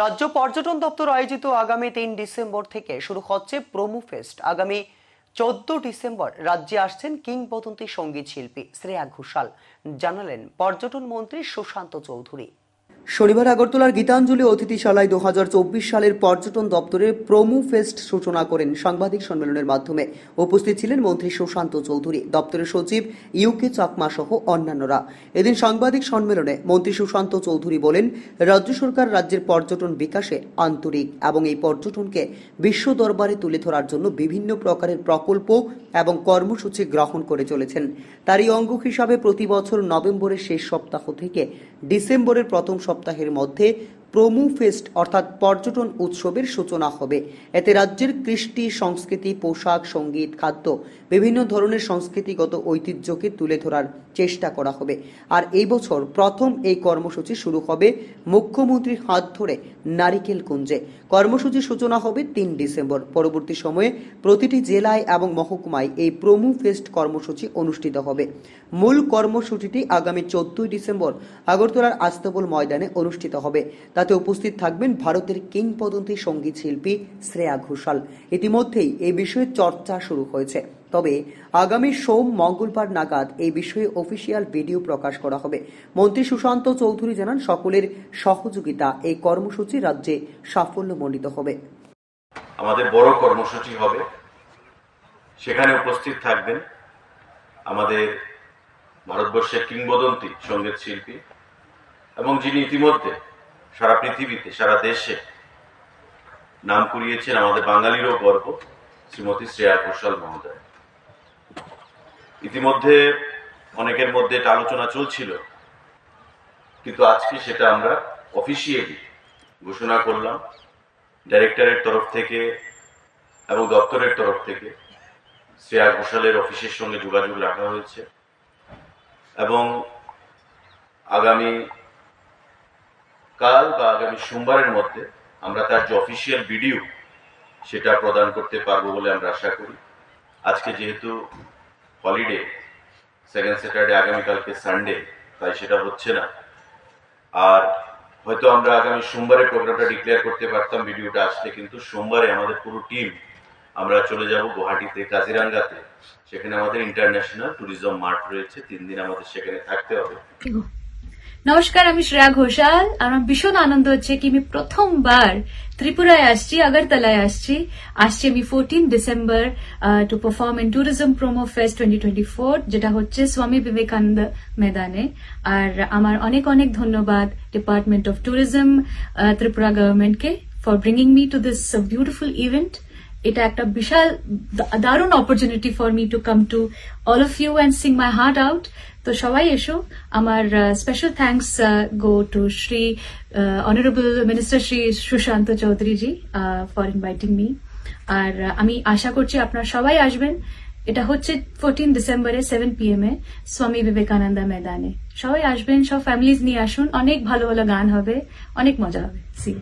রাজ্য পর্যটন দপ্তর আয়োজিত আগামী তিন ডিসেম্বর থেকে শুরু হচ্ছে প্রমু ফেস্ট। আগামী চোদ্দ ডিসেম্বর রাজ্যে আসছেন কিংবদন্তি সংগীত শিল্পী শ্রেয়া ঘোষাল। জানালেন পর্যটন মন্ত্রী সুশান্ত চৌধুরী। শনিবার আগরতলার গীতাঞ্জলি অতিথিশালায় দু হাজার চব্বিশ সালের পর্যটন দপ্তরের প্রোমো ফেস্ট সূচনা করেন সাংবাদিক সম্মেলনের মাধ্যমে। উপস্থিত ছিলেন মন্ত্রী সুশান্ত চৌধুরী, দপ্তরের সচিব ইউকে চাকমা সহ অন্যান্যরা। এদিন সাংবাদিক সম্মেলনে মন্ত্রী সুশান্ত চৌধুরী বলেন, রাজ্য সরকার রাজ্যের পর্যটন বিকাশে আন্তরিক এবং এই পর্যটনকে বিশ্ব দরবারে তুলে ধরার জন্য বিভিন্ন প্রকারের প্রকল্প এবং কর্মসূচি গ্রহণ করে চলেছেন। তারই অঙ্গ হিসাবে প্রতি বছর নভেম্বরের শেষ সপ্তাহ থেকে ডিসেম্বরের প্রথম সপ্তাহের মধ্যে প্রমু ফেস্ট অর্থাৎ পর্যটন উৎসবের সূচনা হবে। এতে রাজ্যের কৃষ্টি, সংস্কৃতি, পোশাক, সংগীত, খাদ্য বিভিন্ন ধরনের সংস্কৃতিগত ঐতিহ্যকে তুলে ধরার চেষ্টা করা হবে। আর এই বছর প্রথম এই কর্মসূচি শুরু হবে মুখ্যমন্ত্রীর হাত ধরে নারিকেল কুঞ্জে। কর্মসূচির সূচনা হবে তিন ডিসেম্বর। পরবর্তী সময়ে প্রতিটি জেলায় এবং মহকুমায় এই প্রমু ফেস্ট কর্মসূচি অনুষ্ঠিত হবে। মূল কর্মসূচিটি আগামী চোদ্দই ডিসেম্বর আগরতলার আস্তবল ময়দানে অনুষ্ঠিত হবে। তাতে উপস্থিত থাকবেন ভারতের কিংবদন্তি সংগীত শিল্পী শ্রেয়া ঘোষাল। ইতিমধ্যেই এই বিষয়ে চর্চা শুরু হয়েছে। তবে আগামী সোম মঙ্গলবার নাগাদ এই বিষয়ে অফিসিয়াল ভিডিও প্রকাশ করা হবে। মন্ত্রী সুশান্ত চৌধুরী জানান, সকলের সহযোগিতা এই কর্মসূচি রাজ্যে সাফল্য সাফল্যমণ্ডিত হবে। আমাদের বড় কর্মসূচি হবে। সেখানে উপস্থিত থাকবেন আমাদের ভারতবর্ষের কিংবদন্তি সংগীত শিল্পী এবং যিনি ইতিমধ্যে সারা পৃথিবীতে, সারা দেশে নাম কুড়িয়েছেন আমাদের বাঙালিরও গর্ব, শ্রীমতী শ্রেয়া ঘোষাল মহোদয়। ইতিমধ্যে অনেকের মধ্যে এটা আলোচনা চলছিল। কিন্তু আজকে সেটা আমরা অফিসিয়ালি ঘোষণা করলাম ডাইরেক্টরের তরফ থেকে এবং দপ্তরের তরফ থেকে। শ্রেয়া ঘোষালের অফিসের সঙ্গে যোগাযোগ রাখা হয়েছে এবং আগামী কাল বা আগামী সোমবারের মধ্যে আমরা তার যে অফিসিয়াল ভিডিও সেটা প্রদান করতে পারব বলে আমরা আশা করি। আজকে যেহেতু হলিডে সেকেন্ড স্যাটারডে আগামীকালকে সানডে তাই সেটা হচ্ছে না। আর হয়তো আমরা আগামী সোমবারে প্রোগ্রামটা ডিক্লেয়ার করতে পারতাম ভিডিওটা আসলে, কিন্তু সোমবারে আমাদের পুরো টিম আমরা চলে যাব গুয়াহাটিতে, কাজিরাঙ্গাতে। সেখানে আমাদের ইন্টারন্যাশনাল ট্যুরিজম মার্ট রয়েছে, তিন দিন আমাদের সেখানে থাকতে হবে। নমস্কার, আমি শ্রেয়া ঘোষাল। আমার ভীষণ আনন্দ হচ্ছে কি আমি প্রথমবার ত্রিপুরায় আসছি, আগরতলায় আসছি। আসছি আমি fourteen December to perform in tourism promo fest twenty twenty four যেটা হচ্ছে স্বামী বিবেকানন্দ ময়দানে। আর আমার অনেক অনেক ধন্যবাদ ডিপার্টমেন্ট অফ ট্যুরিজম ত্রিপুরা গভর্নমেন্টকে for bringing me to this beautiful event এটা একটা বিশাল দারুণ opportunity for me to come to all of you and sing my heart out তো সবাই এসো। আমার special thanks go to Shri honourable minister Shri Sushant Chowdhury ji for inviting me আর আমি আশা করছি আপনারা সবাই আসবেন। এটা হচ্ছে ফোরটিন ডিসেম্বরে seven P M A Swami Vivekananda ময়দানে। সবাই আসবেন, সব ফ্যামিলিজ নিয়ে আসুন। অনেক ভালো ভালো গান হবে, অনেক মজা হবে। সি